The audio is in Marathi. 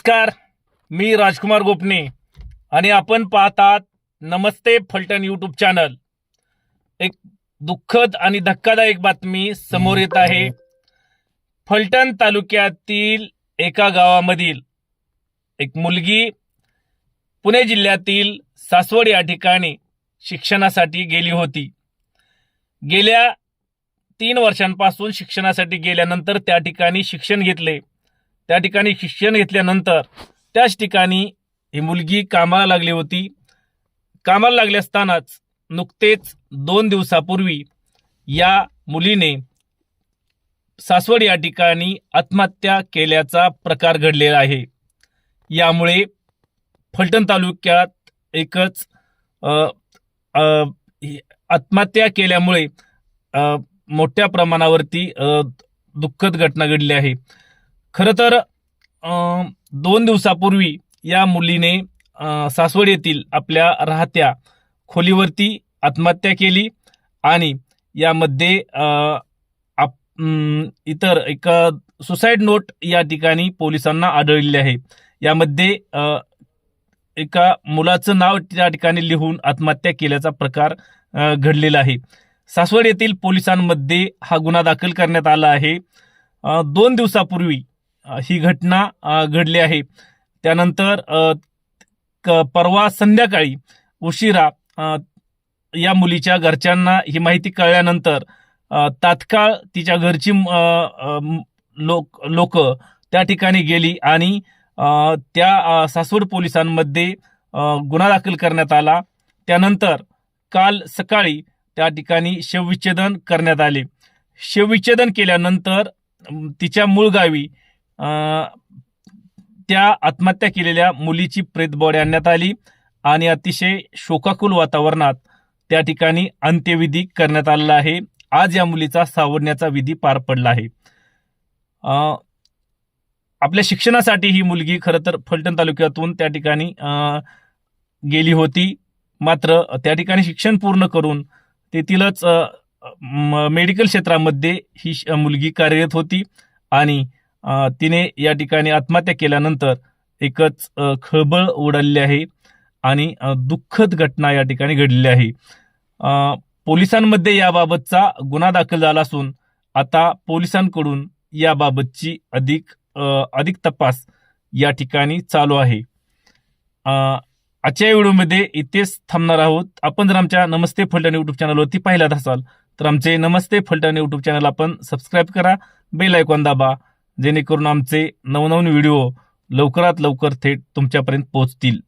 नमस्कार. मी राजकुमार गोपने आणि आपण पाहतात नमस्ते फलटण यूट्यूब चॅनल एक दुःखद आणि धक्कादायक बातमी समोर येत आहे. फलटण तालुक्यातील एका गावामधील एक मुलगी पुणे जिल्ह्यातील सासवड या ठिकाणी शिक्षणासाठी गेली होती. गेल्या तीन वर्षांपासून शिक्षणासाठी गेल्यानंतर त्या ठिकाणी शिक्षण घेतले. त्या ठिकाणी शिक्षण घेतल्यानंतर त्याच ठिकाणी ही मुलगी कामाला लागली होती. कामाला लागले असतानाच नुकतेच दोन दिवसापूर्वी या मुलीने सासवड या ठिकाणी आत्महत्या केल्याचा प्रकार घडलेला आहे. यामुळे फलटण तालुक्यात एकच आत्महत्या केल्यामुळे मोठ्या प्रमाणावरती दुःखद घटना घडली आहे. खरं तर दोन दिवसापूर्वी या मुलीने सासवड येथील आपल्या राहत्या खोलीवरती आत्महत्या केली आणि यामध्ये आप- इतर एक सुसाईड नोट या ठिकाणी पोलिसांना आढळलेली आहे. यामध्ये एका मुलाचं नाव त्या ठिकाणी लिहून आत्महत्या केल्याचा प्रकार घडलेला आहे. सासवड येथील पोलिसांमध्ये हा गुन्हा दाखल करण्यात आला आहे. दोन दिवसापूर्वी ही घटना घडली आहे. त्यानंतर क- परवा संध्याकाळी उशिरा या मुलीच्या घरच्यांना ही माहिती कळल्यानंतर तात्काळ तिच्या घरची लोक लोक त्या ठिकाणी गेली आणि त्या सासवड पोलिसांमध्ये गुन्हा दाखल करण्यात आला. त्यानंतर काल सकाळी त्या ठिकाणी शवविच्छेदन करण्यात आले. शवविच्छेदन केल्यानंतर तिच्या मूळ गावी त्या आत्महत्या केलेल्या मुलीची प्रेतबॉडी आणण्यात आली आणि अतिशय शोकाकुल वातावरणात त्या ठिकाणी अंत्यविधी करण्यात आलेला आहे. आज या मुलीचा सावरण्याचा विधी पार पडला आहे. आपल्या शिक्षणासाठी ही मुलगी खरं तर फलटण तालुक्यातून त्या ठिकाणी गेली होती. मात्र त्या ठिकाणी शिक्षण पूर्ण करून तेथीलच म- मेडिकल क्षेत्रामध्ये ही श- मुलगी कार्यरत होती आणि तिने या ठिकाणी आत्महत्या केल्यानंतर एकच खळबळ उडालेली आहे आणि दुःखद घटना या ठिकाणी घडलेली आहे. पोलिसांमध्ये याबाबतचा गुन्हा दाखल झाला असून आता पोलिसांकडून याबाबतची अधिक अधिक तपास या ठिकाणी चालू आहे. आजच्या व्हिडिओमध्ये इथेच थांबणार आहोत. आपण जर आमच्या नमस्ते फलटण युट्यूब चॅनलवरती पाहिलात असाल तर आमचे नमस्ते फलटण युट्यूब चॅनल आपण सबस्क्राईब करा बेल आयकॉन दाबा जेणेकरून आमचे नवनवीन व्हिडिओ लवकरात लवकर थेट तुमच्यापर्यंत पोहोचतील.